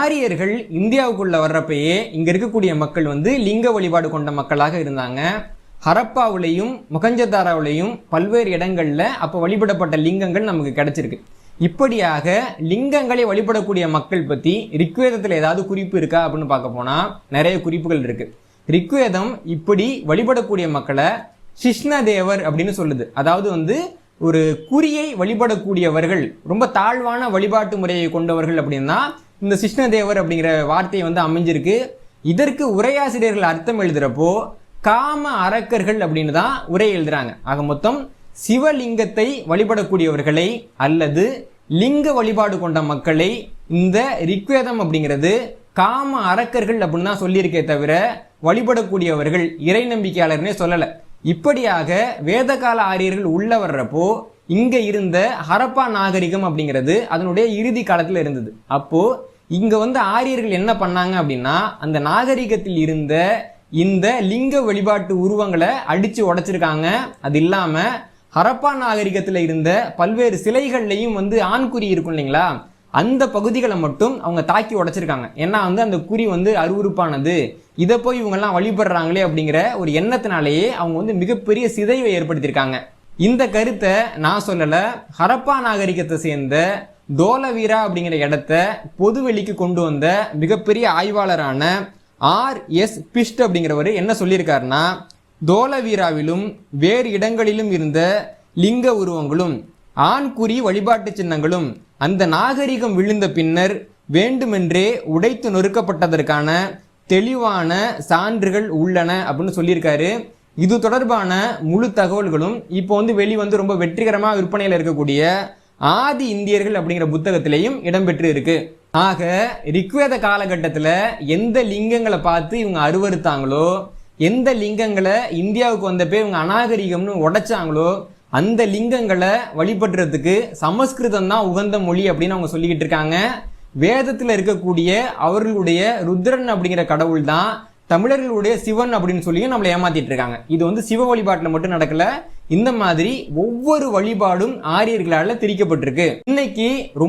ஆரியர்கள் இந்தியாவுக்குள்ள வர்றப்பயே இங்க இருக்கக்கூடிய மக்கள் வந்து லிங்க வழிபாடு கொண்ட மக்களாக இருந்தாங்க. ஹரப்பாவுலையும் முகஞ்சதாராவிலையும் பல்வேறு இடங்கள்ல அப்ப வழிபடப்பட்ட லிங்கங்கள் நமக்கு கிடைச்சிருக்கு. இப்படியாக லிங்கங்களை வழிபடக்கூடிய மக்கள் பத்தி ரிக்வேதத்துல ஏதாவது குறிப்பு இருக்கா அப்படின்னு பார்க்க போனா நிறைய குறிப்புகள் இருக்கு. ரிக்வேதம் இப்படி வழிபடக்கூடிய மக்களை சிஷ்ணதேவர் அப்படின்னு சொல்லுது. அதாவது வந்து ஒரு குறியை வழிபடக்கூடியவர்கள் ரொம்ப தாழ்வான வழிபாட்டு முறையை கொண்டவர்கள் அப்படின்னா இந்த சிஷ்ணதேவர் அப்படிங்கிற வார்த்தை வந்து அமைஞ்சிருக்கு. இதற்கு உரையாசிரியர்கள் அர்த்தம் எழுதுறப்போ காம அரக்கர்கள் அப்படின்னு தான் உரை எழுதுறாங்க. ஆக மொத்தம் சிவலிங்கத்தை வழிபடக்கூடியவர்களை அல்லது லிங்க வழிபாடு கொண்ட மக்களை இந்த ரிக்வேதம் அப்படிங்கிறது காம அரக்கர்கள் அப்படின்னு தான் சொல்லியிருக்கே தவிர வழிபடக்கூடியவர்கள் இறை நம்பிக்கையாளர்னே சொல்லலை. இப்படியாக வேதகால ஆரியர்கள் உள்ள வர்றப்போ இங்க இருந்த ஹரப்பா நாகரிகம் அப்படிங்கிறது அதனுடைய இறுதி காலத்தில் இருந்தது. அப்போ இங்கே வந்து ஆரியர்கள் என்ன பண்ணாங்க அப்படின்னா அந்த நாகரிகத்தில் இருந்த இந்த லிங்க வழிபாட்டு உருவங்களை அடித்து உடைச்சிருக்காங்க. அது இல்லாமல் ஹரப்பா நாகரிகத்தில் இருந்த பல்வேறு சிலைகள்லையும் வந்து ஆண்குறி இருக்கும் இல்லைங்களா? அந்த பகுதிகளை மட்டும் அவங்க தாக்கி உடைச்சிருக்காங்க. ஏன்னா வந்து அந்த குறி வந்து அருவருப்பானது. இதை போய் இவங்கெல்லாம் வழிபடுறாங்களே அப்படிங்கிற ஒரு எண்ணத்தினாலேயே அவங்க வந்து மிகப்பெரிய சிதைவை ஏற்படுத்தியிருக்காங்க. இந்த கருத்தை நான் சொல்லலை. ஹரப்பா நாகரிகத்தை சேர்ந்த தோலவீரா அப்படிங்கிற இடத்த பொதுவெளிக்கு கொண்டு வந்த மிகப்பெரிய ஆய்வாளரான ஆர் எஸ் பிஸ்ட் அப்படிங்கிறவர் என்ன சொல்லியிருக்காருன்னா தோலவீராவிலும் வேறு இடங்களிலும் இருந்த லிங்க உருவங்களும் ஆண்குறி வழிபாட்டு சின்னங்களும் அந்த நாகரிகம் விழுந்த பின்னர் வேண்டுமென்றே உடைத்து நொறுக்கப்பட்டதற்கான தெளிவான சான்றுகள் உள்ளன அப்படின்னு சொல்லியிருக்காரு. இது தொடர்பான முழு தகவல்களும் இப்போ வந்து வெளிவந்து ரொம்ப வெற்றிகரமாக விற்பனையில் இருக்கக்கூடிய ஆதி இந்தியர்கள் அப்படிங்கிற புத்தகத்திலையும் இடம்பெற்று இருக்கு ஆக ரிக்வேத காலகட்டத்தில் எந்த லிங்கங்களை பார்த்து இவங்க அருவறுத்தாங்களோ எந்த லிங்கங்களை இந்தியாவுக்கு வந்தப்போ இவங்க அநாகரிகம்னு உடைச்சாங்களோ அந்த லிங்கங்களை வழிபடுறதுக்கு சமஸ்கிருதம் தான் உகந்த மொழி அப்படின்னு அவங்க சொல்லிக்கிட்டு இருக்காங்க. வேதத்தில் இருக்கக்கூடிய அவர்களுடைய ருத்ரன் அப்படிங்கிற கடவுள் தான் தமிழர்களுடைய சிவன் அப்படின்னு சொல்லியும் நம்மளை ஏமாத்திட்டு இருக்காங்க. இது வந்து சிவ வழிபாட்டில் மட்டும் நடக்கல. இந்த மாதிரி ஒவ்வொரு வழிபாடும் ஆரியர்களால் திரிக்கப்பட்டிருக்கு. இன்னைக்கு ரொம்ப